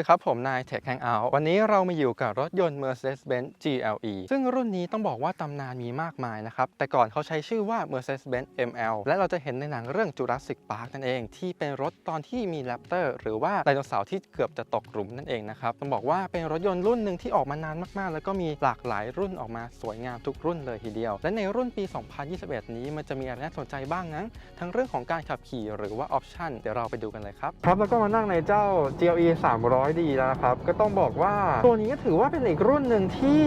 สวัสดีครับ ผมนาย Tech Hangout วันนี้เรามาอยู่กับรถยนต์ Mercedes-Benz GLE ซึ่งรุ่นนี้ต้องบอกว่าตำนานมีมากมายนะครับ แต่ก่อนเขาใช้ชื่อว่า Mercedes-Benz ML และเราจะเห็นในหนังเรื่อง Jurassic Park นั่นเอง ที่เป็นรถตอนที่มีแรปเตอร์หรือว่าไดโนเสาร์ที่เกือบจะตกหลุมนั่นเองนะครับ ต้องบอกว่าเป็นรถยนต์รุ่นหนึ่งที่ออกมานานมาก ๆ แล้วก็มีหลากหลายรุ่นออกมาสวยงามทุกรุ่นเลยทีเดียว และในรุ่นปี 2021 นี้มันจะมีอะไรน่าสนใจบ้างนั้นทั้งเรื่องของการขับขี่หรือว่าออปชันเดี๋ยวเราไปดูกันเลยครับครับแล้วก็มานั่งในเจ้า GLE ดีแล้วนะครับ ก็ต้องบอกว่าตัวนี้ก็ถือว่าเป็นอีกรุ่นหนึ่งที่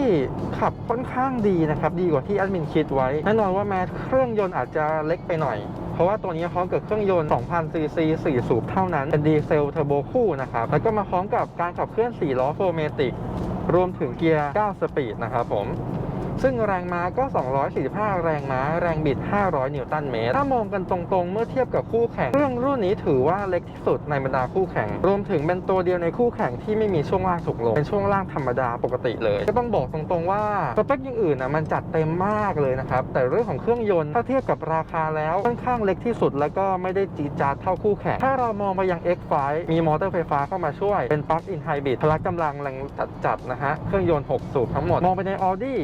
ขับค่อนข้างดีนะครับ ดีกว่าที่แอดมินคิดไว้ แน่นอนว่าแม้เครื่องยนต์อาจจะเล็กไปหน่อยเพราะว่าตัวนี้พร้อมกับเครื่องยนต์ 2,000 ซีซี 4 สูบเท่านั้น เป็นดีเซลเทอร์โบคู่นะครับ แล้วก็มาพร้อมกับการขับเคลื่อน 4 ล้อโฟเมติก รวมถึงเกียร์ 9 สปีดนะครับผม ซึ่งแรงม้าก็ 245 แรงม้า แรงบิด 500 นิวตันเมตร ถ้ามองกันตรงๆ เมื่อเทียบกับคู่แข่ง เครื่องรุ่นนี้ถือว่าเล็กที่สุดในบรรดาคู่แข่ง รวมถึงเป็นตัวเดียวในคู่แข่งที่ไม่มีช่วงล่างถูกลง เป็นช่วงล่างธรรมดาปกติเลย ก็ต้องบอกตรงๆว่าสเปคอย่างอื่นนะมันจัดเต็มมากเลยนะครับ แต่เรื่องของเครื่องยนต์ถ้าเทียบกับราคาแล้วค่อนข้างเล็กที่สุด แล้วก็ไม่ได้จีจาดเท่าคู่แข่ง ถ้าเรามองไปยัง X5 มีมอเตอร์ไฟฟ้าเข้ามาช่วย เป็นปลั๊กอินไฮบริดพละกำลังแรงจัดๆนะฮะ เครื่องยนต์ 6 สูบทั้งหมด มองไปใน Audi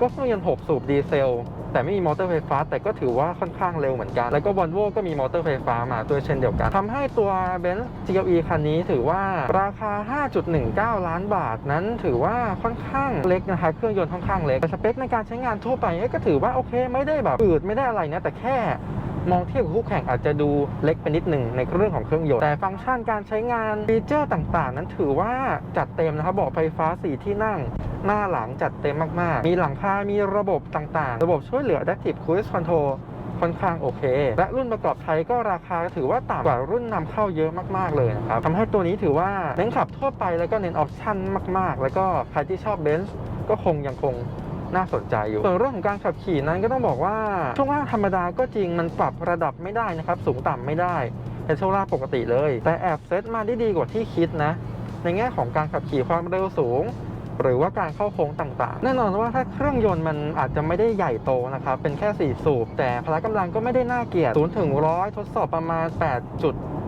ก็เครื่องยนต์6สูบดีเซล แต่ไม่มีมอเตอร์ไฟฟ้า แต่ก็ถือว่าค่อนข้างเร็วเหมือนกัน แล้วก็ Volvo ก็มีมอเตอร์ไฟฟ้ามาด้วยเช่นเดียวกันทำให้ตัว Benz GLE คันนี้ถือว่าราคา 5.19 ล้านบาทนั้นถือว่าค่อนข้างเล็กนะครับเครื่องยนต์ค่อนข้างเล็กแต่สเปคในการใช้งานทั่วไปก็ถือว่าโอเคไม่ได้แบบอืดไม่ได้อะไรนะแต่แค่ มองเทียบกับคู่แข่งอาจจะดูเล็กไปนิดหนึ่งในเรื่องของเครื่องยนต์แต่ฟังก์ชันการใช้งานฟีเจอร์ต่างๆ นั้นถือว่าจัดเต็มนะครับเบอกไฟฟ้า4ที่นั่งหน้าหลังจัดเต็มมากๆ มีหลังคา มีระบบต่างๆ ระบบช่วยเหลือ Adaptive Cruise Control ค่อนข้างโอเค และรุ่นประกอบไทยก็ราคาถือว่าต่ำกว่ารุ่นนำเข้าเยอะมากๆเลยนะครับทำให้ตัวนี้ถือว่าเน้นขับทั่วไปแล้วก็เน้นออปชั่นมากๆ แล้วก็ใครที่ชอบเบนซ์ก็คงยังคง น่าสนใจอยู่ ส่วนเรื่องของการขับขี่นั้นก็ต้องบอกว่าช่วงล่างธรรมดาก็จริงมันปรับระดับไม่ได้นะครับ สูงต่ำไม่ได้เป็นช่วงล่างปกติเลย แต่แอบเซตมาได้ดีกว่าที่คิดนะ ในแง่ของการขับขี่ความเร็วสูงหรือว่าการเข้าโค้งต่างๆ แน่นอนว่าถ้าเครื่องยนต์มันอาจจะไม่ได้ใหญ่โตนะครับ เป็นแค่ 4 สูบ แต่พละกำลังก็ไม่ได้น่าเกลียด0ถึง100 ทดสอบประมาณ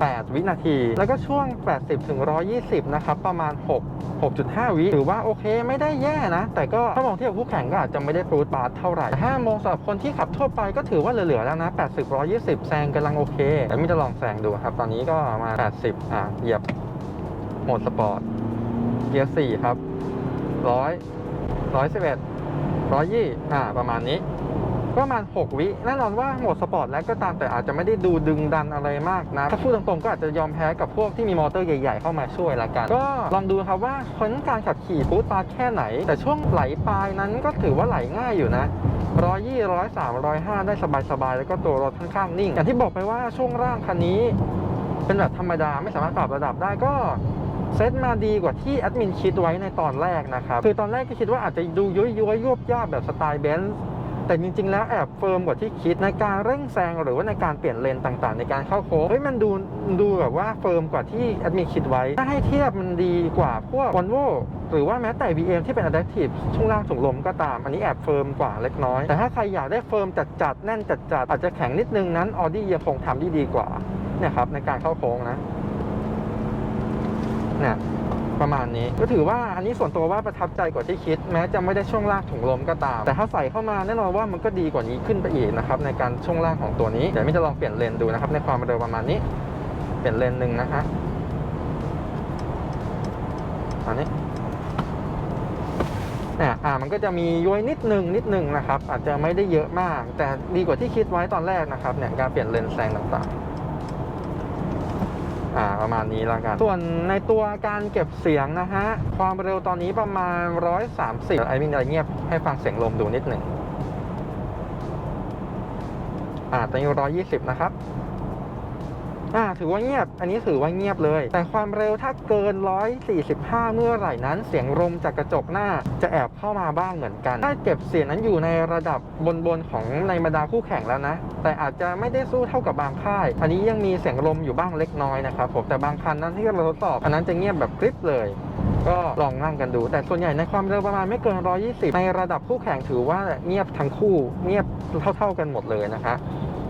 8 วินาที แล้วก็ช่วง 80ถึง120 นะครับประมาณ 6 6.5 วิ ถือว่าโอเคไม่ได้แย่นะ แต่ก็ถ้ามองเทียบคู่แข่งก็อาจจะไม่ได้ปรูดปาร์เท่าไหร่แต่ถ้ามงสำหรับคนที่ขับทั่วไปก็ถือว่าเหลือ ๆ แล้วนะ 80 120 แซงกำลังโอเคแต่ไม่จะลองแซงดูครับ ตอนนี้ก็มา 80 อะเหยียบโหมดสปอร์ตเกียร์4ครับร้อยร้อยสิบเอกร้อยยี่อ่าประมาณนี้ ประมาณ 6 วิแน่นอนว่าโหมดสปอร์ตแล้วก็ตามแต่อาจจะไม่ได้ดูดึงดันอะไรมากนะถ้าพูดตรงๆก็อาจจะยอมแพ้กับพวกที่มีมอเตอร์ใหญ่ ๆ เข้ามาช่วยละกัน ก็ลองดูครับว่าคนการขับขี่ฟูดปาแค่ไหน แต่ช่วงไหลปลายนั้นก็ถือว่าไหลง่ายอยู่นะร้อยยี่ร้อยสามร้อยห้าได้สบายๆ แล้วก็ตัวรถค่อนข้างนิ่ง อย่างที่บอกไปว่าช่วงร่างคันนี้ เป็นแบบธรรมดาไม่สามารถปรับระดับได้ก็เซตมาดีกว่าที่แอดมินคิดไว้ในตอนแรกนะครับ คือตอนแรกก็คิดว่าอาจจะดูย้อยย้อยยวบยาบแบบสไตล์เบนซ์ แต่จริงๆ แล้วแอบเฟิร์มกว่าที่คิดในการเร่งแซงหรือว่าในการเปลี่ยนเลนต่างๆ ในการเข้าโค้งเฮ้ยมันดูดูแบบว่าเฟิร์มกว่าที่แอดมินคิดไว้ ถ้าให้เทียบมันดีกว่าพวก Volvo หรือว่าแม้แต่ BM ที่เป็น Adaptive ช่วงล่างถุงลมก็ตาม อันนี้แอบเฟิร์มกว่าเล็กน้อย แต่ถ้าใครอยากได้เฟิร์มจัดๆแน่นจัดๆอาจจะแข็งนิดนึงนั้น Audi ยังคงทำได้ดีกว่าเนี่ยครับในการเข้าโค้งนะเนี่ย ประมาณนี้ ก็ถือว่าอันนี้ส่วนตัวว่าประทับใจกว่าที่คิด แม้จะไม่ได้ช่วงลางถุงลมก็ตาม แต่ถ้าใส่เข้ามาแน่นอนว่ามันก็ดีกว่านี้ขึ้นไปอีกนะครับในการช่วงล่างของตัวนี้เดี๋ยวไม่จะลองเปลี่ยนเลนดูนะครับในความเร็วประมาณนี้ เปลี่ยนเลนหนึ่งนะฮะอันนี้เนี่ยอ่ามันก็จะมีย้วยนิดหนึ่งนิดหนึ่งนะครับ อาจจะไม่ได้เยอะมาก แต่ดีกว่าที่คิดไว้ตอนแรกนะครับเนี่ยการเปลี่ยนเลนแซงต่าง ประมาณนี้แล้วกัน ส่วนในตัวการเก็บเสียงนะฮะ ความเร็วตอนนี้ประมาณ 130ไอ้มินอะไรเงียบให้ฟังเสียงลมดูนิดหนึ่งอ่าตอนนี้120 นะครับ อ่าถือว่าเงียบ อันนี้ถือว่าเงียบเลย แต่ความเร็วถ้าเกิน 145 เมื่อไหร่นั้น เสียงลมจากกระจกหน้าจะแอบเข้ามาบ้างเหมือนกัน ถ้าเก็บเสียงนั้นอยู่ในระดับบนๆของในบรรดาคู่แข่งแล้วนะ แต่อาจจะไม่ได้สู้เท่ากับบางค่าย อันนี้ยังมีเสียงลมอยู่บ้างเล็กน้อยนะครับผม แต่บางคันนั้นที่เราทดสอบ อันนั้นจะเงียบแบบกริบเลยก็ลองนั่งกันดู แต่ส่วนใหญ่ในความเร็วประมาณไม่เกิน 120 ในระดับคู่แข่งถือว่าเงียบทั้งคู่ เงียบเท่า ๆกันหมดเลยนะฮะ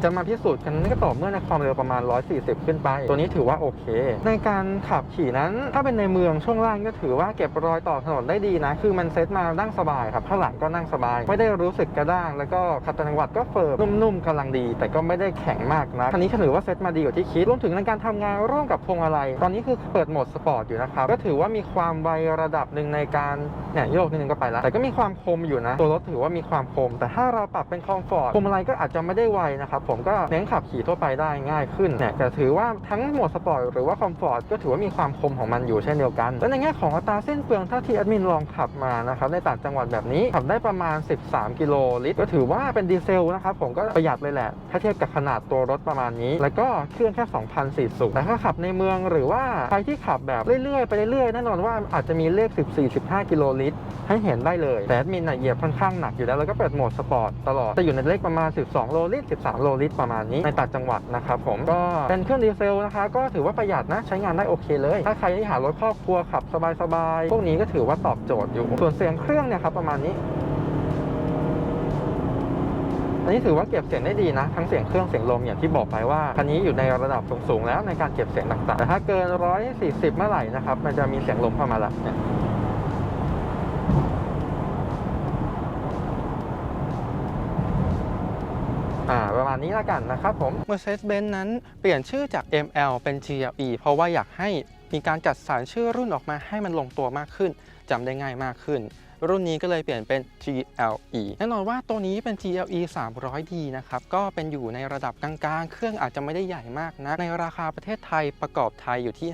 จะมาพิสูจน์กันนั่ก็ต่อเมื่อในความเร็วประมาณ 140 ขึ้นไป ตัวนี้ถือว่าโอเค ในการขับขี่นั้น ถ้าเป็นในเมืองช่วงล่างก็ถือว่าเก็บรอยต่อถนนได้ดีนะ คือมันเซ็ตมานั่งสบายครับข้างหลังก็นั่งสบาย ไม่ได้รู้สึกกระด้าง แล้วก็ขับต่างจังหวัดก็เฟิร์มนุ่มๆกำลังดี แต่ก็ไม่ได้แข็งมากนะคันนี้ถือว่าเซ็ตมาดีกว่าที่คิดรวมถึงในการทำงานร่วมกับพวงมาลัยตอนนี้คือเปิดโหมดสปอร์ตอยู่นะครับก็ถือว่ามีความไวระดับหนึ่งในการเนี่ยโยกนิดนึงก็ไปแล้วแต่ก็มีความคมอยู่นะ ตัวรถถือว่ามีความคม แต่ถ้าเราปรับเป็นคอมฟอร์ตพวงมาลัยก็อาจจะไม่ได้ไวนะครับผมก็เน้นขับขี่ทั่วไปได้ง่ายขึ้นเนี่ยแต่ถือว่าทั้งโหมดสปอร์ตหรือว่าคอมฟอร์ตก็ถือว่ามีความคมของมันอยู่เช่นเดียวกัน และในแง่ของอัตราเส้นเปลืองถ้าที่แอดมินลองขับมานะครับในต่างจังหวัดแบบนี้ขับได้ประมาณ 13 กิโลลิตรก็ถือว่าเป็นดีเซลนะครับผมก็ประหยัดเลยแหละ ถ้าเทียบกับขนาดตัวรถประมาณนี้ แล้วก็เครื่องแค่2,000สูบแต่ถ้าขับในเมืองหรือว่าใครที่ขับแบบเรื่อยๆไปเรื่อยๆแน่นอนว่าอาจจะมีเลข 14-15 กิโลลิตรให้เห็นได้เลยแต่แอดมินน่ะเหยียบค่อนข้างหนักอยู่แล้วแล้วก็เปิดโหมดสปอร์ตตลอดจะอยู่ในเลขประมาณ 12 โลลิตร 13 โลลิตรประมาณนี้ในต่างจังหวัดนะครับผมก็เป็นเครื่องดีเซลนะคะ ก็ถือว่าประหยัดนะใช้งานได้โอเคเลย ถ้าใครที่หารถครอบครัวขับสบายๆพวกนี้ก็ถือว่าตอบโจทย์อยู่ ส่วนเสียงเครื่องเนี่ยครับประมาณนี้อันนี้ถือว่าเก็บเสียงได้ดีนะ ทั้งเสียงเครื่องเสียงลมอย่างที่บอกไปว่าคันนี้อยู่ในระดับสูงๆแล้วในการเก็บเสียงต่างๆแต่ถ้าเกิน 140 เมื่อไหร่นะครับมันจะมีเสียงลมเข้ามาละเนี่ย อ่าประมาณนี้ละกันนะครับผม Mercedes-Benz นั้นเปลี่ยนชื่อจาก ML เป็น GLE เพราะว่าอยากให้มีการจัดสรรชื่อรุ่นออกมาให้มันลงตัวมากขึ้นจำได้ง่ายมากขึ้น รุ่นนี้ก็เลยเปลี่ยนเป็น GLE แน่นอนว่าตัวนี้เป็น GLE 300D นะครับ ก็เป็นอยู่ในระดับกลางๆ เครื่องอาจจะไม่ได้ใหญ่มากนะ ในราคาประเทศไทยประกอบไทยอยู่ที่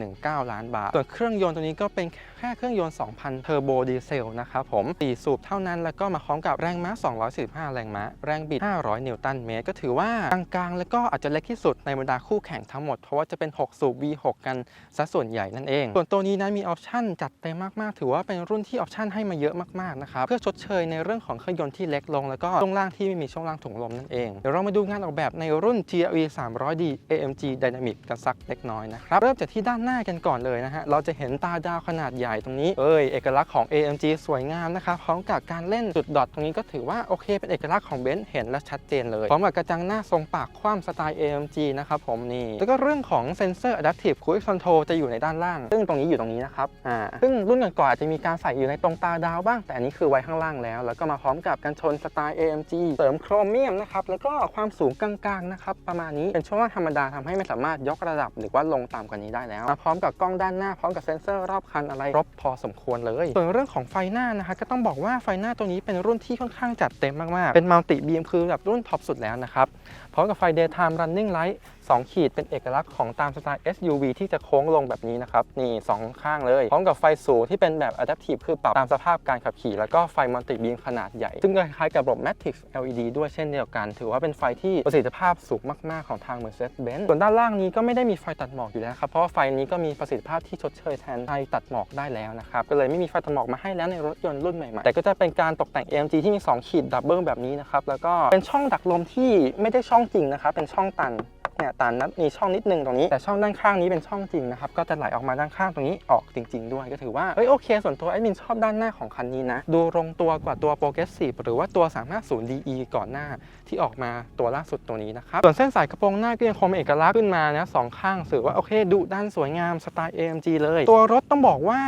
5.19 ล้านบาท ส่วนเครื่องยนต์ตัวนี้ก็เป็นแค่เครื่องยนต์ 2,000 เทอร์โบดีเซลนะครับผม4สูบเท่านั้น แล้วก็มาพร้อมกับแรงม้า215แรงม้า แรงบิด 500 นิวตันเมตร ก็ถือว่ากลางๆ แล้วก็อาจจะเล็กที่สุดในบรรดาคู่แข่งทั้งหมด เพราะว่าจะเป็น 6 สูบ V6 กันซะส่วนใหญ่นั่นเอง ส่วนตัวนี้นั้นมีออปชั่นจัดเต็มมากๆ ถือว่าเป็นรุ่นที่ออปชั่นให้มาเยอะมากๆ นะครับ เพื่อชดเชยในเรื่องของเครื่องยนต์ที่เล็กลง แล้วก็ช่วงล่างที่ไม่มีช่วงล่างถุงลมนั่นเอง เดี๋ยวเรามาดูงานออกแบบในรุ่น GLE 300D AMG Dynamic กันสักเล็กน้อยนะครับ เริ่มจากที่ด้านหน้ากันก่อนเลยนะฮะ เราจะเห็นตาดาวขนาดใหญ่ตรงนี้เอ้ยเอกลักษณ์ของ AMG สวยงามนะครับพร้อมกับการเล่นจุดดอทตรงนี้ก็ถือว่าโอเคเป็นเอกลักษณ์ของเบนซ์เห็นและชัดเจนเลยพร้อมกับกระจังหน้าทรงปากคว่ำสไตล์ AMG นะครับผมนี่แล้วก็เรื่องของเซนเซอร์ Adaptive Cruise Control จะอยู่ในด้านล่าง ซึ่งตรงนี้อยู่ตรงนี้นะครับอ่าซึ่งรุ่นก่อนๆอาจจะมีการใส่อยู่ในตรงตาดาวบ้าง แต่อันนี้คือไว้ข้างล่างแล้ว แล้วก็มาพร้อมกับกันชนสไตล์ AMG เสริมโครเมียมนะครับแล้วก็ความสูงกลางๆนะครับประมาณนี้เป็นช่วงธรรมดาทำให้ไม่สามารถยกระดับหรือว่าลงต่ำกว่านี้ได้แล้วมาพร้อมกับกล้องด้านหน้าพร้อมกับเซ็นเซอร์รอบคันอะไรรบพอสมควรเลย ส่วนเรื่องของไฟหน้านะคะก็ต้องบอกว่าไฟหน้าตัวนี้เป็นรุ่นที่ค่อนข้างจัดเต็มมากๆ เป็นมัลติบีมคือแบบรุ่นท็อปสุดแล้วนะครับพ ร้อมกับไฟ daytime running light 2 ขีดเป็นเอกลักษณ์ของตามสไตล์ SUV ที่จะโค้งลงแบบนี้นะครับ นี่ 2 ข้างเลย พร้อมกับไฟสูงที่เป็นแบบ adaptive คือปรับตามสภาพการขับขี่ แล้วก็ไฟมัลติบีมขนาดใหญ่ ซึ่งก็คล้ายกับระบบ Matrix LED ด้วยเช่นเดียวกัน ถือว่าเป็นไฟที่ประสิทธิภาพสูงมาก ๆ ของทาง Mercedes-Benz ส่วนด้านล่างนี้ก็ไม่ได้มีไฟตัดหมอกอยู่แล้วครับ เพราะไฟนี้ก็มีประสิทธิภาพที่ชดเชยแทนไฟตัดหมอกได้แล้วนะครับ ก็เลยไม่มีไฟตัดหมอกมาให้แล้วในรถยนต์รุ่นใหม่ๆ แต่ก็จะเป็นการตกแต่ง AMG ที่มี 2 ขีดดับเบิลแบบนี้นะครับ แล้วก็เป็นช่องดักลมที่ไม่ได้ช่องจริงนะครับ เป็นช่องตัน เนี่ยตันนั้นมีช่องนิดนึงตรงนี้ แต่ช่องด้านข้างนี้เป็นช่องจริงนะครับ ก็จะไหลออกมาด้านข้างตรงนี้ออกจริง ๆ ด้วย ก็ถือว่าเฮ้ยโอเค ส่วนตัวแอดมินชอบด้านหน้าของคันนี้นะ ดูลงตัวกว่าตัว Progressive หรือว่าตัว 350 DE ก่อนหน้าที่ออกมาตัวล่าสุดตัวนี้นะครับ ส่วนเส้นสายกระโปรงหน้าก็ยังคงเป็นเอกลักษณ์ขึ้นมานะสองข้างสื่อว่าโอเคดุด้านสวยงามสไตล์ AMG เลย ตัวรถต้องบอกว่า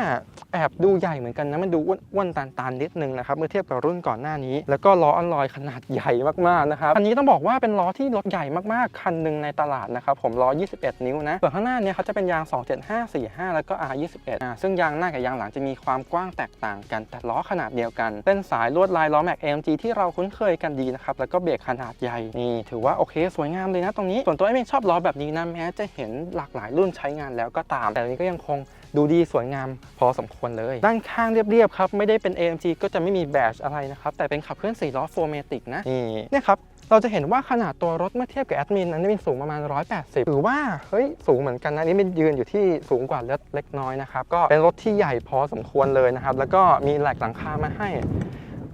แอบดูใหญ่เหมือนกันนะมันดูอ้วนๆตานๆนิดนึงนะครับเมื่อเทียบกับรุ่นก่อนหน้านี้ แล้วก็ล้ออัลลอยขนาดใหญ่มากๆนะครับคันนี้ต้องบอกว่าเป็นล้อที่รถใหญ่มากๆคันหนึ่งในตลาดนะครับผมล้อ 21 นิ้วนะ ส่วนข้างหน้าเนี่ยเขาจะเป็นยาง 27545 แล้วก็ R21 อ่าซึ่งยางหน้ากับยางหลังจะมีความกว้างแตกต่างกัน แต่ล้อขนาดเดียวกันเส้นสายลวดลายล้อแม็ก AMG ที่เราคุ้นเคยกันดีนะครับแล้วก็เบรกขนาดใหญ่นี่ถือว่าโอเคสวยงามเลยนะตรงนี้ ส่วนตัวเองชอบล้อแบบนี้นะแม้จะเห็นหลากหลายรุ่นใช้งานแล้วก็ตาม แต่นี้ก็ยังคงดูดีสวยงามพอสมควรเลย ด้านข้างเรียบๆครับไม่ได้เป็น AMG ก็จะไม่มีแบชอะไรนะครับแต่เป็นขับเคลื่อน4ล้อโฟเมติกนะนี่เนี่ยครับ เราจะเห็นว่าขนาดตัวรถเมื่อเทียบกับแอดมินนั้นเป็นสูงประมาณ 180หรือว่าเฮ้ยสูงเหมือนกันนะนี่เป็นยืนอยู่ที่สูงกว่ารถเล็กน้อยนะครับก็เป็นรถที่ใหญ่พอสมควรเลยนะครับแล้วก็มีแหลกหลังคามาให้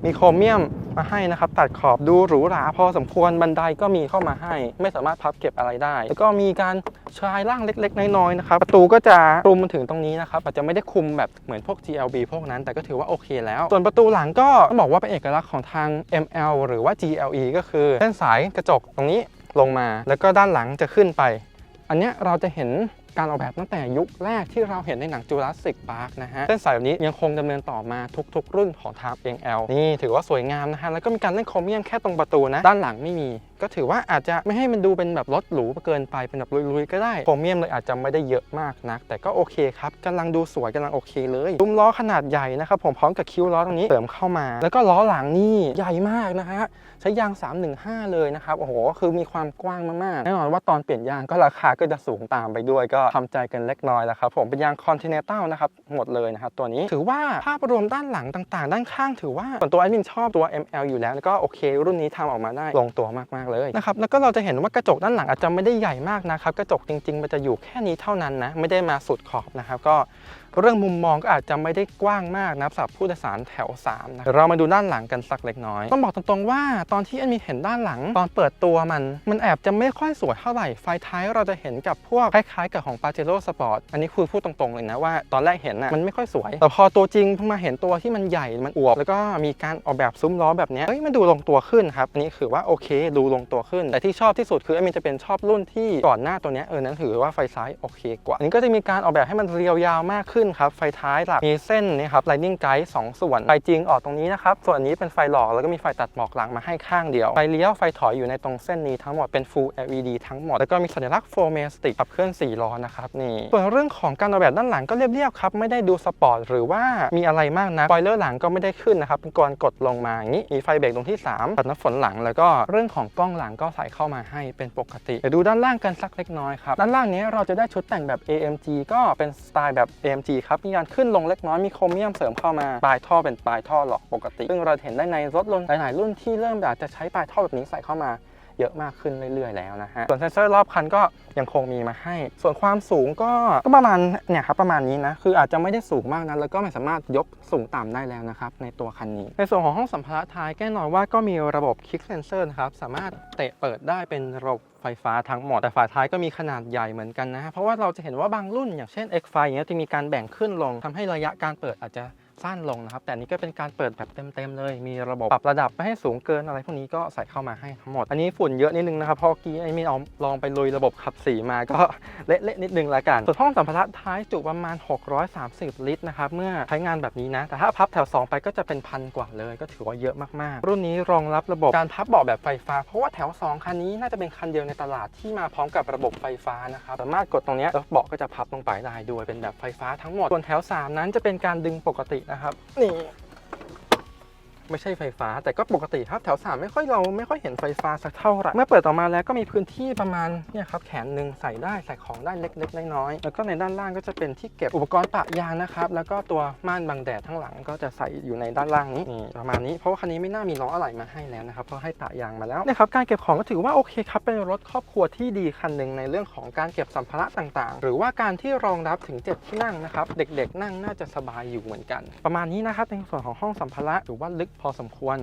มีโครเมียมมาให้นะครับ ตัดขอบดูหรูหราพอสมควรบันไดก็มีเข้ามาให้ ไม่สามารถพับเก็บอะไรได้ แล้วก็มีการชายล่างเล็ก ๆ น้อยๆนะครับประตูก็จะคลุมมาถึงตรงนี้นะครับอาจจะไม่ได้คุมแบบเหมือนพวก GLB พวกนั้น แต่ก็ถือว่าโอเคแล้ว ส่วนประตูหลังก็ต้องบอกว่าเป็นเอกลักษณ์ของทาง ML หรือว่า GLE ก็คือเส้นสายกระจกตรงนี้ลงมา แล้วก็ด้านหลังจะขึ้นไป อันนี้เราจะเห็น การออกแบบตั้งแต่ยุคแรกที่เราเห็นในหนังจูราสสิกพาร์คนะฮะเส้นสายแบบนี้ยังคงดำเนินต่อมาทุก ๆ รุ่นของทาง BNL นี่ถือว่าสวยงามนะฮะแล้วก็มีการเล่นโครเมียมแค่ตรงประตูนะ ด้านหลังไม่มี ก็ถือว่าอาจจะไม่ให้มันดูเป็นแบบรถหรูเกินไปเป็นแบบลุยๆก็ได้โครเมียมเลยอาจจะไม่ได้เยอะมากนัก แต่ก็โอเคครับกำลังดูสวยกำลังโอเคเลยซุ้มล้อขนาดใหญ่นะครับผมพร้อมกับคิ้วล้อตรงนี้เสริมเข้ามา แล้วก็ล้อหลังนี่ใหญ่มากนะฮะใช้ยาง 315 เลยนะครับโอ้โหคือมีความกว้างมากๆแน่นอนว่าตอนเปลี่ยนยางก็ราคาก็จะสูงตามไปด้วยก็ทำใจกันเล็กน้อยแล้วครับผมเป็นยางคอนติเนนตัลนะครับหมดเลยนะครับตัวนี้ถือว่าภาพรวมด้านหลังต่างๆ ด้านข้างถือว่าส่วนตัวแอดมินชอบตัว ML อยู่แล้วแล้วก็โอเค รุ่นนี้ทำออกมาได้ลงตัวมากๆเลยนะครับแล้วก็เราจะเห็นว่ากระจกด้านหลังอาจจะไม่ได้ใหญ่มากนะครับกระจกจริง ๆ มันจะอยู่แค่นี้เท่านั้นนะไม่ได้มาสุดขอบนะครับก็ เรื่องมุมมองก็อาจจะไม่ได้กว้างมากนะครับสำหรับผู้โดยสารแถว3นะเดี๋ยวเรามาดูด้านหลังกันสักเล็กน้อย ต้องบอกตรงๆว่าตอนที่แอนมีเห็นด้านหลัง ตอนเปิดตัวมัน มันแอบจะไม่ค่อยสวยเท่าไหร่ไฟท้ายเราจะเห็นกับพวกคล้ายๆกับของ p a j e r o Sport อันนี้คือพูดตรงๆเลยนะว่าตอนแรกเห็นน่ะมันไม่ค่อยสวย แต่พอตัวจริงมาเห็นตัวที่มันใหญ่มันอวบ แล้วก็มีการออกแบบซุ้มล้อแบบเนี้ยเฮ้ยมันดูลงตัวขึ้นครับอันนี้คือว่าโอเคดูลงตัวขึ้น แต่ที่ชอบที่สุดคือแอนมีจะเป็นชอบรุ่นที่ก่อนหน้าตัวเนี้ยเออนั้นถือว่าไฟซ้ายโอเค กว่าอันนี้ก็จะมีการออกแบบให้มันเรียวยาวมากขึ้นครับ ไฟท้ายหลักมีเส้นนี่ครับ Lightning Guide สองส่วน ไฟจริงออกตรงนี้นะครับ ส่วนนี้เป็นไฟหลอกแล้วก็มีไฟตัดหมอกหลังมาให้ข้างเดียว ไฟเลี้ยวไฟถอยอยู่ในตรงเส้นนี้ทั้งหมดเป็น Full LED ทั้งหมด แล้วก็มีสัญลักษณ์4 m a s t i c ขับเคลื่อน4ล้อนะครับนี่ส่วนเรื่องของการออกแบบด้านหลังก็เรียบๆครับไม่ได้ดูสปอร์ตหรือว่ามีอะไรมากนะสปอยเลอร์หลังก็ไม่ได้ขึ้นนะครับเป็นกรกดลงมาอย่างนี้มีไฟเบรกตรงที่3ปัดน้ำฝนหลัง แล้วก็เรื่องของกล้องหลังก็ใส่เข้ามาให้เป็นปกติเดี๋ยวดูด้านล่างกันสักเล็กน้อยครับด้านล่างนี้เราจะได้ชุดแต่งแบบ AMG ก็เป็นสไตล์แบบ AMG ครับมีการขึ้นลงเล็กน้อยมีโครเมียมเสริมเข้ามาปลายท่อเป็นปลายท่อหลอกปกติ ซึ่งเราเห็นได้ในรถยนต์หลายๆรุ่นที่เริ่มอยากจะใช้ปลายท่อแบบนี้ใส่เข้ามา เยอะมากขึ้นเรื่อย ๆ แล้วนะฮะส่วนเซนเซอร์รอบคันก็ยังคงมีมาให้ ส่วนความสูงก็ก็ประมาณเนี่ยครับประมาณนี้นะคืออาจจะไม่ได้สูงมากนะแล้วก็ไม่สามารถยกสูงต่ำได้แล้วนะครับในตัวคันนี้ ในส่วนของห้องสัมภาระท้ายแน่นอนว่าก็มีระบบคลิกเซนเซอร์นะครับสามารถเตะเปิดได้เป็นระบบไฟฟ้าทั้งหมดแต่ฝาท้ายก็มีขนาดใหญ่เหมือนกันนะฮะเพราะว่าเราจะเห็นว่าบางรุ่นอย่างเช่น X5 อย่างเงี้ยจะมีการแบ่งขึ้นลงทำให้ระยะการเปิดอาจจะ สั้นลงนะครับ แต่นี้ก็เป็นการเปิดแบบเต็มๆเลย มีระบบปรับระดับไม่ให้สูงเกินอะไรพวกนี้ก็ใส่เข้ามาให้ทั้งหมด อันนี้ฝุ่นเยอะนิดนึงนะครับพอกี้ไอ้มีเอาลองไปลุยระบบขับสีมาก็เละๆนิดนึงละกัน ส่วนห้องสัมภาระท้ายจุประมาณ 630 ลิตรนะครับ เมื่อใช้งานแบบนี้นะ แต่ถ้าพับแถว 2 ไปก็จะเป็นพันกว่าเลย ก็ถือว่าเยอะมากๆ รุ่นนี้รองรับระบบการพับเบาะแบบไฟฟ้า เพราะว่าแถว 2 คันนี้น่าจะเป็นคันเดียวในตลาดที่มาพร้อมกับระบบไฟฟ้านะครับสามารถกดตรงนี้แล้วเบาะก็จะพับลงไปได้ด้วยเป็นแบบไฟฟ้าทั้งหมดส่วนแถว 3 นั้นจะเป็นการดึงปกตินะครับนี่ ไม่ใช่ไฟฟ้า แต่ก็ปกติครับแถว 3 ไม่ค่อยเราไม่ค่อยเห็นไฟฟ้าสักเท่าไหร่เมื่อเปิดออกมาแล้วก็มีพื้นที่ประมาณเนี่ยครับแขนหนึ่งใส่ได้ใส่ของได้เล็กๆน้อยๆแล้วก็ในด้านล่างก็จะเป็นที่เก็บอุปกรณ์ปะยางนะครับแล้วก็ตัวม่านบังแดดทั้งหลังก็จะใส่อยู่ในด้านล่างนี้นี่ประมาณนี้เพราะว่าคันนี้ไม่น่ามีล้ออะไรมาให้แล้วนะครับเพราะให้ปะยางมาแล้วนะครับการเก็บของก็ถือว่าโอเคครับเป็นรถครอบครัวที่ดีคันหนึ่งในเรื่องของการเก็บสัมภาระต่างๆ หรือว่าการที่รองรับถึง 7 ที่นั่งนะครับเด็ก ๆ นั่งน่าจะสบายอยู่เหมือนกัน ประมาณนี้นะครับในส่วนของห้องสัมภาระถือว่าลึกพอสมควร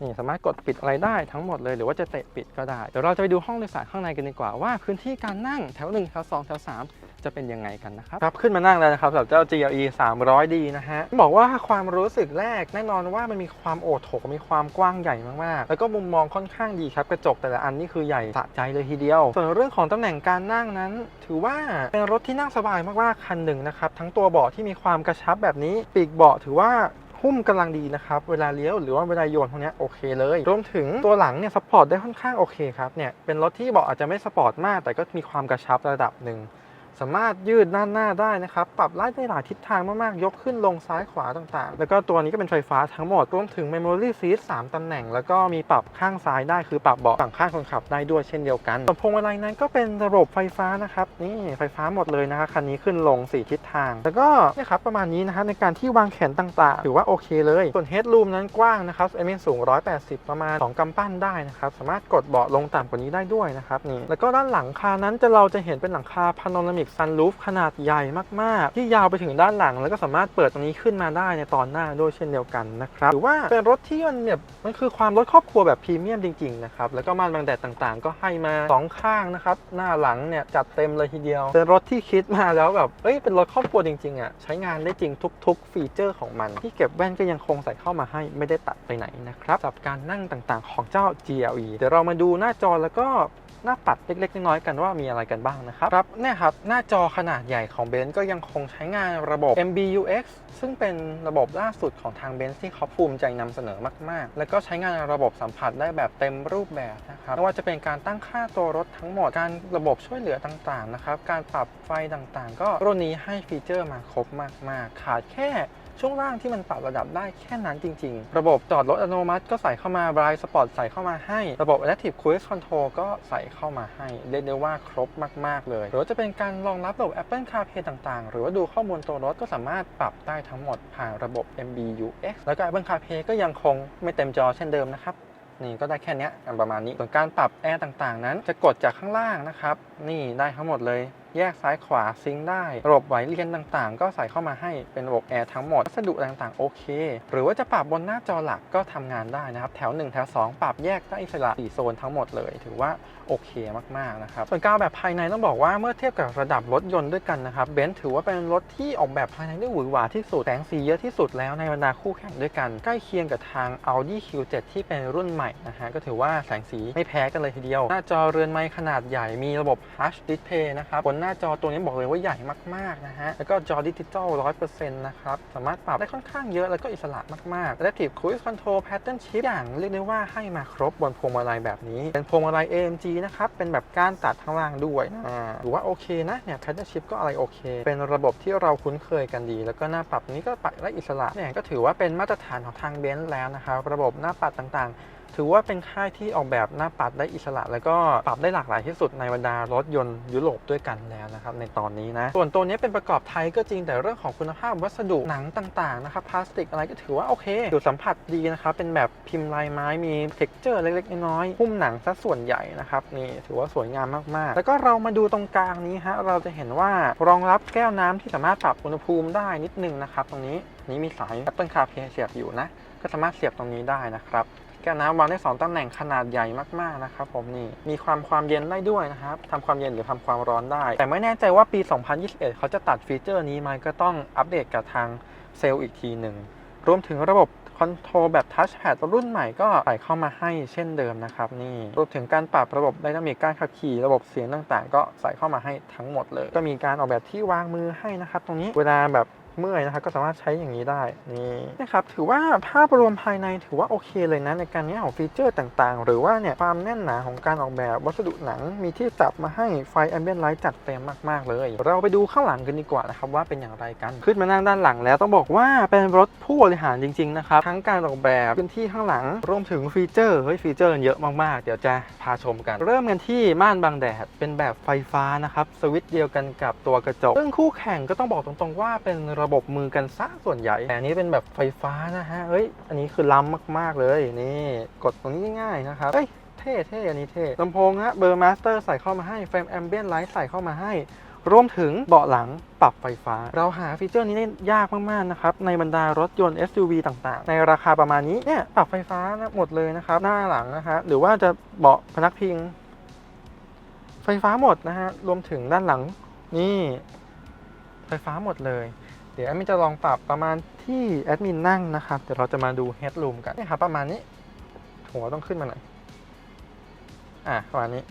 นี่สามารถกดปิดอะไรได้ทั้งหมดเลยหรือว่าจะเตะปิดก็ได้ เดี๋ยวเราจะไปดูห้องโดยสารข้างในกันดีกว่าว่าพื้นที่การนั่งแถว 1 แถว 2 แถว 3 จะเป็นยังไงกันนะครับครับ ขึ้นมานั่งแล้วนะครับสำหรับเจ้า GLE 300D นะฮะ บอกว่าความรู้สึกแรกแน่นอนว่ามันมีความโอโถมีความกว้างใหญ่มากๆ แล้วก็มุมมองค่อนข้างดีครับ กระจกแต่ละอันนี่คือใหญ่สะใจเลยทีเดียว ส่วนเรื่องของตำแหน่งการนั่งนั้น ถือว่าเป็นรถที่นั่งสบายมากๆคันหนึ่งนะครับทั้งตัวเบาะที่มีความกระชับแบบนี้ปีกเบาะถือว่า หุ้มกำลังดีนะครับ เวลาเลี้ยวหรือว่าเวลาโยนพวกเนี้ยโอเคเลย รวมถึงตัวหลังเนี่ยสปอร์ตได้ค่อนข้างโอเคครับ เนี่ยเป็นรถที่บอกอาจจะไม่สปอร์ตมาก แต่ก็มีความกระชับระดับหนึ่ง สามารถยืดด้านหน้าได้นะครับ ปรับไล่ได้หลายทิศทางมาก ๆ ยกขึ้นลงซ้ายขวาต่าง ๆ แล้วก็ตัวนี้ก็เป็นไฟฟ้าทั้งหมดรวมถึง Memory Seat 3ตำแหน่ง แล้วก็มีปรับข้างซ้ายได้คือปรับเบาะฝั่งข้างคนขับได้ด้วยเช่นเดียวกันส่วนพวงมาลัยนั้นก็เป็นระบบไฟฟ้านะครับนี่ไฟฟ้าหมดเลยนะคะคันนี้ขึ้นลง 4 ทิศทาง แล้วก็เนี่ยครับประมาณนี้นะฮะในการที่วางแขนต่างๆถือว่าโอเคเลย ส่วน Headroom นั้นกว้างนะครับเอเมนสูง 180 ประมาณ 2กำปั้นได้นะครับสามารถกดเบาะลงต่ำกว่านี้ได้ด้วยนะครับนี่แล้วก็ด้านหลังคานั้นจะเราจะเห็นเป็นหลังคา Panoramic Sunroof ขนาดใหญ่มากๆ ที่ยาวไปถึงด้านหลัง แล้วก็สามารถเปิดตรงนี้ขึ้นมาได้ในตอนหน้าด้วยเช่นเดียวกันนะครับหรือว่าเป็นรถที่มันแบบมันคือความรถครอบครัวแบบพรีเมียมจริงๆนะครับแล้วก็ม่านบังแดดต่างๆ ก็ให้มาสองข้างนะครับหน้าหลังเนี่ยจัดเต็มเลยทีเดียว เป็นรถที่คิดมาแล้วแบบเอ้ยเป็นรถครอบครัวจริงๆอะใช้งานได้จริงทุก ๆ ฟีเจอร์ของมัน ที่เก็บแว่นก็ยังคงใส่เข้ามาให้ไม่ได้ตัดไปไหนนะครับสำหรับการนั่งต่างๆ ของเจ้า GLE เดี๋ยวเรามาดูหน้าจอแล้วก็ หน้าปัดเล็กๆน้อยๆกันว่ามีอะไรกันบ้างนะครับครับเนี่ยครับหน้าจอขนาดใหญ่ของเบนซ์ก็ยังคงใช้งานระบบ MBUX ซึ่งเป็นระบบล่าสุดของทางเบนซ์ที่เขาภูมิใจนำเสนอมากๆ แล้วก็ใช้งานระบบสัมผัสได้แบบเต็มรูปแบบนะครับไม่ว่าจะเป็นการตั้งค่าตัวรถทั้งหมดการระบบช่วยเหลือต่างๆนะครับการปรับไฟต่างๆ ก็รุ่นนี้ให้ฟีเจอร์มาครบมากๆ ขาดแค่ ช่วงล่างที่มันปรับระดับได้แค่นั้นจริง ๆ ระบบจอดรถอัตโนมัติก็ใส่เข้ามา Blind Spot ใส่เข้ามาให้ ระบบ Adaptive Cruise Control ก็ใส่เข้ามาให้เรียกได้ว่าครบมาก ๆ เลย หรือจะเป็นการรองรับระบบ Apple CarPlay ต่างๆ หรือว่าดูข้อมูลตัวรถก็สามารถปรับได้ทั้งหมดผ่านระบบ MBUX แล้วก็ Apple CarPlay ก็ยังคงไม่เต็มจอเช่นเดิมนะครับนี่ก็ได้แค่นี้ประมาณนี้ส่วนการปรับแอร์ต่างๆ นั้นจะกดจากข้างล่างนะครับ นี่ได้ทั้งหมดเลย แยกซ้ายขวาซิงได้ ระบบไหวเรียนต่างๆ ก็ใส่เข้ามาให้เป็นระบบแอร์ทั้งหมด วัสดุต่างๆ โอเค หรือว่าจะปรับบนหน้าจอหลักก็ทำงานได้นะครับ แถว 1 แถว 2 ปรับแยกได้อิสระ4โซนทั้งหมดเลย ถือว่าโอเคมากๆนะครับส่วนการออกแบบภายในต้องบอกว่าเมื่อเทียบกับระดับรถยนต์ด้วยกันนะครับเบนซ์ถือว่าเป็นรถที่ออกแบบภายในได้หวือหวาที่สุดแสงสีเยอะที่สุดแล้วในบรรดาคู่แข่งด้วยกัน ใกล้เคียงกับทาง Audi Q7 ที่เป็นรุ่นใหม่นะฮะก็ถือว่าแสงสีไม่แพ้กันเลยทีเดียว หน้าจอเรือนไม้ขนาดใหญ่มีระบบ Hush Display นะครับบนหน้าจอตัวนี้บอกเลยว่าใหญ่มากๆนะฮะแล้วก็จอดิจิตอล100%นะครับสามารถปรับได้ค่อนข้างเยอะแล้วก็อิสระมากๆ Adaptive Cruise Control Pattern Shift อย่างเรียกได้ว่าให้มาครบบนพวงมาลัยแบบนี้เป็นพวงมาลัย AMG นะครับ เป็นแบบก้านตัดข้างล่างด้วยนะหรือว่าโอเคนะเนี่ยแพทเทอร์ชิปก็อะไรโอเค เป็นระบบที่เราคุ้นเคยกันดี แล้วก็หน้าปัดนี้ก็ปัดและอิสระเนี่ยก็ถือว่าเป็นมาตรฐานของทางเบนซ์แล้วนะครับ ระบบหน้าปัดต่างๆ ถือว่าเป็นค่ายที่ออกแบบหน้าปัดได้อิสระ แล้วก็ปรับได้หลากหลายที่สุดในบรรดารถยนต์ยุโรปด้วยกันแล้วนะครับในตอนนี้นะส่วนตัวนี้เป็นประกอบไทยก็จริงแต่เรื่องของคุณภาพวัสดุหนังต่างๆนะครับพลาสติกอะไรก็ถือว่าโอเคดูสัมผัสดีนะครับเป็นแบบพิมพ์ลายไม้มีเท็กเจอร์เล็กๆน้อยๆหุ้มหนังซะส่วนใหญ่นะครับนี่ถือว่าสวยงามมากๆ แล้วก็เรามาดูตรงกลางนี้ฮะเราจะเห็นว่ารองรับแก้วน้ำที่สามารถปรับอุณหภูมิได้นิดนึงนะครับตรงนี้นี่มีสาย Apple CarPlay เสียบอยู่นะก็สามารถเสียบตรงนี้ได้นะครับ แก้วน้ำวางได้ 2ตำแหน่งขนาดใหญ่มากๆนะครับผมนี่มีความความเย็นได้ด้วยนะครับทำความเย็นหรือทำความร้อนได้ แต่ไม่แน่ใจว่าปี 2021 เขาจะตัดฟีเจอร์นี้ไหมก็ต้องอัปเดตกับทางเซลล์อีกทีหนึ่งรวมถึงระบบคอนโทรลแบบทัชแพดรุ่นใหม่ก็ใส่เข้ามาให้เช่นเดิมนะครับนี่รวมถึงการปรับระบบไดนามิกการขับขี่ระบบเสียงต่างๆ ก็ใส่เข้ามาให้ทั้งหมดเลย ก็มีการออกแบบที่วางมือให้นะครับตรงนี้เวลาแบบ เมื่อยนะครับก็สามารถใช้อย่างนี้ได้นี่นะครับถือว่าภาพรวมภายในถือว่าโอเคเลยนะในการนี้ของฟีเจอร์ต่างๆ หรือว่าเนี่ยความแน่นหนาของการออกแบบวัสดุหนังมีที่จับมาให้ไฟแอมเบียนไลท์จัดเต็มมากๆเลย เราไปดูข้างหลังกันดีกว่านะครับว่าเป็นอย่างไรกันขึ้นมานั่งด้านหลังแล้วต้องบอกว่าเป็นรถผู้บริหารจริงๆนะครับทั้งการออกแบบพื้นที่ข้างหลังรวมถึงฟีเจอร์เฮ้ยฟีเจอร์เยอะมากๆ เดี๋ยวจะพาชมกัน เริ่มกันที่ม่านบังแดดเป็นแบบไฟฟ้านะครับสวิตช์เดียวกันกับตัวกระจกซึ่งคู่แข่งก็ต้องบอกตรงๆว่าเป็นรระบบมือกันซะส่วนใหญ่ แต่อันนี้เป็นแบบไฟฟ้านะฮะเฮ้ย อันนี้คือล้ำมาก ๆ เลย นี่กดตรงนี้ง่ายๆนะครับเฮ้ยเท่เท่อันนี้เท่ลำโพงฮะเบอร์มาสเตอร์ใส่เข้ามาให้เฟรมแอมเบียนไลท์ใส่เข้ามาให้รวมถึงเบาะหลังปรับไฟฟ้า เราหาฟีเจอร์นี้ได้ยากมาก ๆ นะครับ ในบรรดารถยนต์ SUV ต่าง ๆ ในราคาประมาณนี้เนี่ยปรับไฟฟ้านะหมดเลยนะครับ หน้าหลังนะฮะหรือว่าจะเบาะพนักพิง ไฟฟ้าหมดนะฮะรวมถึงด้านหลังนี่ ไฟฟ้าหมดเลย เดี๋ยวแอดมินจะลองปรับประมาณที่แอดมินนั่งนะครับ เดี๋ยวเราจะมาดูเฮด o ูมกันนี่ครับประมาณนี้หัวต้องขึ้นมาหน่อยอะประมาณนี้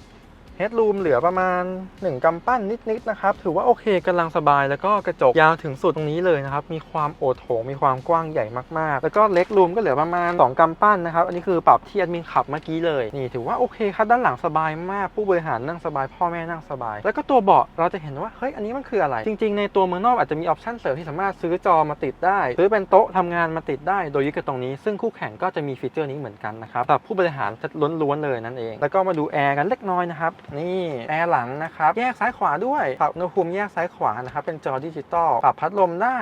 เฮด o ูมเหลือประมาณ 1 กำปั้นนิดๆนะครับ ถือว่าโอเคกำลังสบายแล้วก็กระจกยาวถึงสุดตรงนี้เลยนะครับ มีความโอโถงมีความกว้างใหญ่มากๆ แล้วก็เล็กรูมก็เหลือประมาณ 2 กำปั้นนะครับ อันนี้คือปรับที่แอดมินขับเมื่อกี้เลย นี่ถือว่าโอเคครับด้านหลังสบายมากผู้บริหารนั่งสบายพ่อแม่นั่งสบาย แล้วก็ตัวเบาะเราจะเห็นว่าเฮ้ยอันนี้มันคืออะไร จริง ๆ ในตัวเมืองนอกอาจจะมีออปชั่นเสริมที่สามารถซื้อจอมาติดได้ซื้อเป็นโต๊ะทำงานมาติดได้ โดยยึดกับตรงนี้ ซึ่งคู่แข่งก็จะมีฟีเจอร์นี้เหมือนกันนะครับสำหรับผู้บริหารจะล้วนๆเลยนั่นเอง แล้วก็มาดูแอร์กันเล็กน้อยนะครับนี่แอร์หลังนะครับ แยกซ้ายขวาด้วยปรับอุณหภูมิแยกซ้ายขวานะครับ เป็นจอดิจิตอลปรับพัดลมได้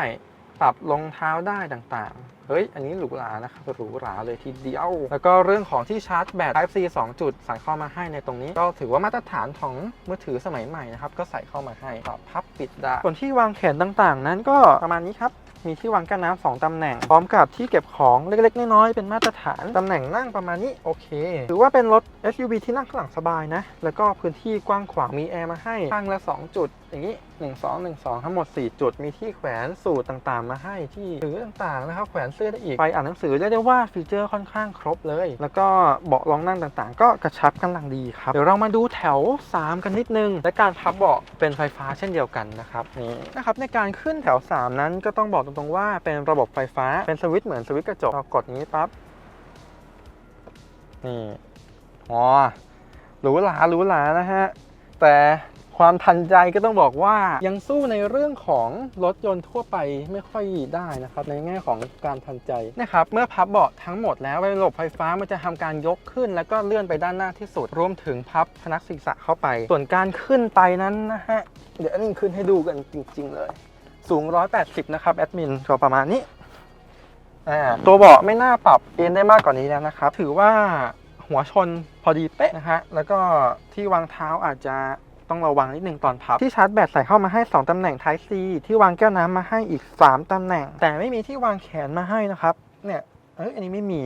ปรับรองเท้าได้ต่างๆ เฮ้ย อันนี้หรูหรานะครับหรูหราเลยทีเดียว แล้วก็เรื่องของที่ชาร์จแบต Type C 2 จุด ใส่เข้ามาให้ในตรงนี้ ก็ถือว่ามาตรฐานของมือถือสมัยใหม่นะครับ ก็ใส่เข้ามาให้ปรับพับปิดได้ส่วนที่วางแขนต่างๆ นั้นก็ประมาณนี้ครับ มีที่วางแก้วน้ำสองตำแหน่ง พร้อมกับที่เก็บของเล็กๆ น้อยๆ เป็นมาตรฐาน ตำแหน่งนั่งประมาณนี้ โอเค ถือว่าเป็นรถ SUV ที่นั่งข้างหลังสบายนะ แล้วก็พื้นที่กว้างขวางมีแอร์มาให้ข้างละ 2 จุด อย่างนี้1 2 1 2 ทั้งหมด 4 จุดมีที่แขวนสูตรต่างๆ มาให้ที่ถือต่างๆนะครับแขวนเสื้อได้อีกไปอ่านหนังสือเรียกได้ว่าฟีเจอร์ค่อนข้างครบเลย แล้วก็เบาะรองนั่งต่างๆ ก็กระชับกำลังดีครับเดี๋ยวเรามาดูแถว 3 กันนิดนึง และการพับเบาะเป็นไฟฟ้าเช่นเดียวกันนะครับนี่นะครับในการขึ้นแถว 3 นั้นก็ต้องบอกตรงๆว่าเป็นระบบไฟฟ้าเป็นสวิตช์เหมือนสวิตช์กระจกเรากดนี้ปั๊บนี่อ๋อหรูหราหรูหรานะฮะแต่ ความทันใจก็ต้องบอกว่ายังสู้ในเรื่องของรถยนต์ทั่วไปไม่ค่อยได้นะครับในแง่ของการทันใจนะครับเมื่อพับเบาะทั้งหมดแล้วระบบไฟฟ้ามันจะทำการยกขึ้น แล้วก็เลื่อนไปด้านหน้าที่สุดรวมถึงพับพนักศีรษะเข้าไป ส่วนการขึ้นไปนั้นนะฮะเดี๋ยวนนี้ขึ้นให้ดูกันจริงๆเลย สูง 180 นะครับแอดมินก็ประมาณนี้อ่าตัวเบาะไม่น่าปรับเอนได้มากกว่านี้แล้วนะครับ ถือว่าหัวชนพอดีเป๊ะนะฮะแล้วก็ที่วางเท้าอาจจะ ต้องระวังนิดนึงตอนพับ ที่ชาร์จแบตใส่เข้ามาให้ 2ตำแหน่ง Type C ที่วางแก้วน้ำมาให้อีก 3ตำแหน่ง แต่ไม่มีที่วางแขนมาให้นะครับเนี่ยเอ้ยอันนี้ไม่มี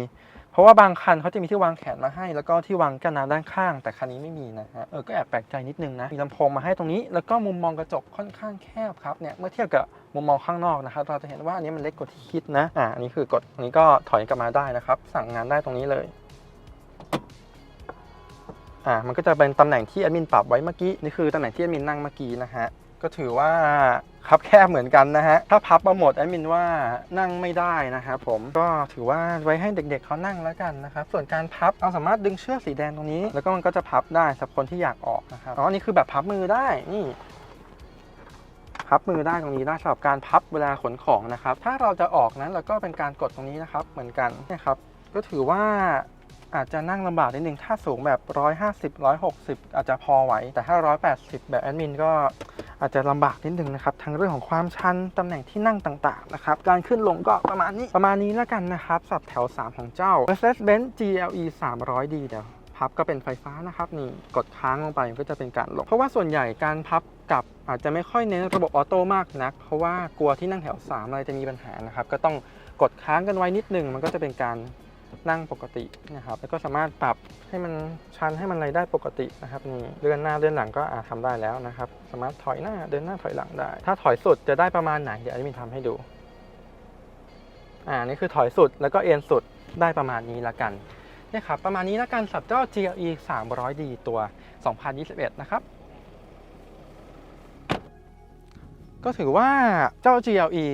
เพราะว่าบางคันเขาจะมีที่วางแขนมาให้ แล้วก็ที่วางแก้วน้ำด้านข้าง แต่คันนี้ไม่มีนะฮะเออก็แอบแปลกใจนิดนึงนะมีลำโพงมาให้ตรงนี้ แล้วก็มุมมองกระจกค่อนข้างแคบครับเนี่ยเมื่อเทียบกับมุมมองข้างนอกนะครับเราจะเห็นว่าอันนี้มันเล็กกว่าที่คิดนะอ่าอันนี้คือกดอันนี้ก็ถอยกลับมาได้นะครับ สั่งงานได้ตรงนี้เลย อ่ามันก็จะเป็นตำแหน่งที่แอดมินปรับไว้เมื่อกี้นี่คือตำแหน่งที่แอดมินนั่งเมื่อกี้นะฮะก็ถือว่าคับแคบเหมือนกันนะฮะ ถ้าพับมาหมดแอดมินว่านั่งไม่ได้นะครับผม ก็ถือว่าไว้ให้เด็กๆเขานั่งแล้วกันนะครับ ส่วนการพับเราสามารถดึงเชือกสีแดงตรงนี้ แล้วก็มันก็จะพับได้สำหรับคนที่อยากออกนะครับ อ๋อ นี่คือแบบพับมือได้ นี่พับมือได้ตรงนี้ได้สำหรับการพับเวลาขนของนะครับ ถ้าเราจะออกนั้นเราก็เป็นการกดตรงนี้นะครับ เหมือนกันนี่ยครับ ก็ถือว่า อาจจะนั่งลำบากนิดนึงถ้าสูงแบบ 150 160 อาจจะพอไหว แต่ถ้า 180 แบบแอดมินก็อาจจะลำบากนิดนึงนะครับทั้งเรื่องของความชันตำแหน่งที่นั่งต่างๆนะครับการขึ้นลงก็ประมาณนี้ประมาณนี้แล้วกันนะครับสับแถว 3 ของเจ้า Mercedes-Benz GLE 300D เดี๋ยวพับก็เป็นไฟฟ้านะครับนี่กดค้างลงไปก็จะเป็นการลง เพราะว่าส่วนใหญ่การพับกับอาจจะไม่ค่อยเน้นระบบออโต้มากนัก เพราะว่ากลัวที่นั่งแถว 3 อะไรจะมีปัญหานะครับ ก็ต้องกดค้างกันไว้นิดนึง มันก็จะเป็นการ นั่งปกตินะครับแล้วก็สามารถปรับให้มันชันให้มันอะไรได้ปกตินะครับนี่เลื่อนหน้าเลื่อนหลังก็อาจทำได้แล้วนะครับ สามารถถอยหน้าเดินหน้าถอยหลังได้ ถ้าถอยสุดจะได้ประมาณไหนเดี๋ยวอันนี้มีทำให้ดูอ่านี่คือถอยสุดแล้วก็เอ็นสุดได้ประมาณนี้ละกันนี่ครับประมาณนี้ละกันสับเจ้า GLE 300D ตัว 2021 นะครับก็ถือว่าเจ้า GLE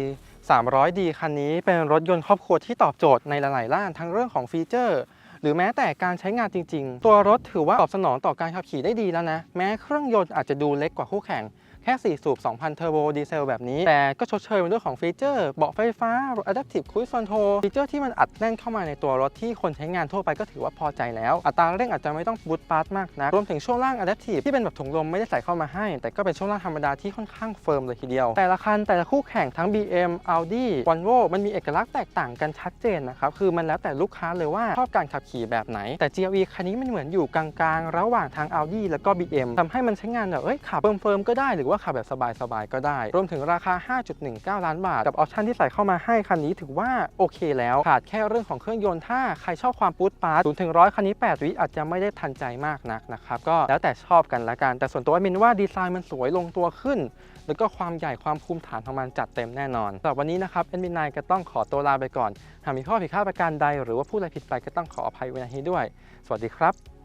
300D คันนี้เป็นรถยนต์ครอบครัวที่ตอบโจทย์ในหลายๆด้านทั้งเรื่องของฟีเจอร์ หรือแม้แต่การใช้งานจริง ๆ ตัวรถถือว่าตอบสนองต่อการขับขี่ได้ดีแล้วนะ แม้เครื่องยนต์อาจจะดูเล็กกว่าคู่แข่ง แค่ 4 สูบ 2,000 เทอร์โบดีเซลแบบนี้ แต่ก็ชดเชยมาด้วยของฟีเจอร์ เบาะไฟฟ้า Adaptive Cruise Control ฟีเจอร์ที่มันอัดแน่นเข้ามาในตัวรถที่คนใช้งานทั่วไปก็ถือว่าพอใจแล้ว อัตราเร่งอาจจะไม่ต้องบูตปาร์ตมากนะรวมถึงช่วงล่าง Adaptive ที่เป็นแบบถุงลมไม่ได้ใส่เข้ามาให้ แต่ก็เป็นช่วงล่างธรรมดาที่ค่อนข้างเฟิร์มเลยทีเดียว แต่ละคันแต่ละคู่แข่งทั้ง BM Audi Volvo มันมีเอกลักษณ์แตกต่างกันชัดเจนนะครับคือมันแล้วแต่ลูกค้าเลยว่าชอบการขับขี่แบบไหนแต่ GLE คันนี้มันเหมือนอยู่กลางๆ ระหว่างทาง Audi แล้วก็ BM ทำให้มันใช้งานแบบเอ้ยขับเฟิร์มๆก็ได้หรือว่าขับแบบสบายๆก็ได้ รวมถึงราคา 5.19 ล้านบาท กับออปชันที่ใส่เข้ามาให้คันนี้ถือว่าโอเคแล้วขาดแค่เรื่องของเครื่องยนต์ถ้าใครชอบความปูดปาร์ต0ถึง100คันนี้ 8 วิอาจจะไม่ได้ทันใจมากนักนะครับก็แล้วแต่ชอบกันละกัน แต่ส่วนตัวมินว่าดีไซน์มันสวยลงตัวขึ้น แล้วก็ความใหญ่ความภูมิฐานของมันจัดเต็มแน่นอนสำหรับวันนี้นะครับเอ็นบินไนก็ต้องขอตัวลาไปก่อน หากมีข้อผิดพลาดประการใด หรือว่าพูดอะไรผิดไปก็ต้องขออภัยไว้ในที่ด้วย สวัสดีครับ